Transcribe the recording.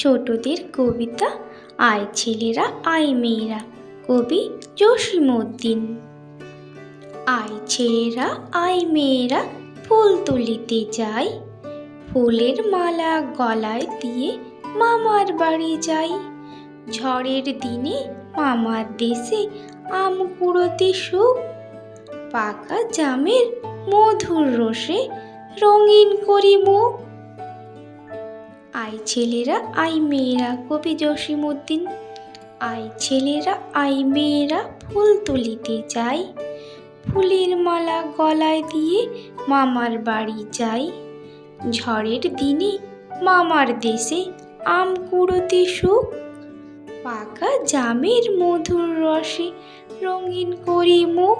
ছোটদের কবিতা, আয় ছেলেরা, আয় মেয়েরা, কবি জসিমউদ্দিন। আয় ছেলেরা, আয় মেয়েরা, ফুল তুলিতে যাই, ফুলের মালা গলায় দিয়ে মামার বাড়ি যাই। ঝড়ের দিনে মামার দেশে আম কুড়োতে সুখ পাকা জামের মধুর রসে রঙিন করি মুখ। আই ছেলেরা, আই মেয়েরা, কবি জসিমউদ্দিন। আই ছেলেরা, আই মেয়েরা, ফুল তুলিতে যাই। ফুলের মালা গলায় দিয়ে মামার বাড়ি যাই। ঝড়ের দিনে মামার দেশে আম কুড়োতে সুখ। পাকা জামের মধুর রসে রঙিন করি মুখ।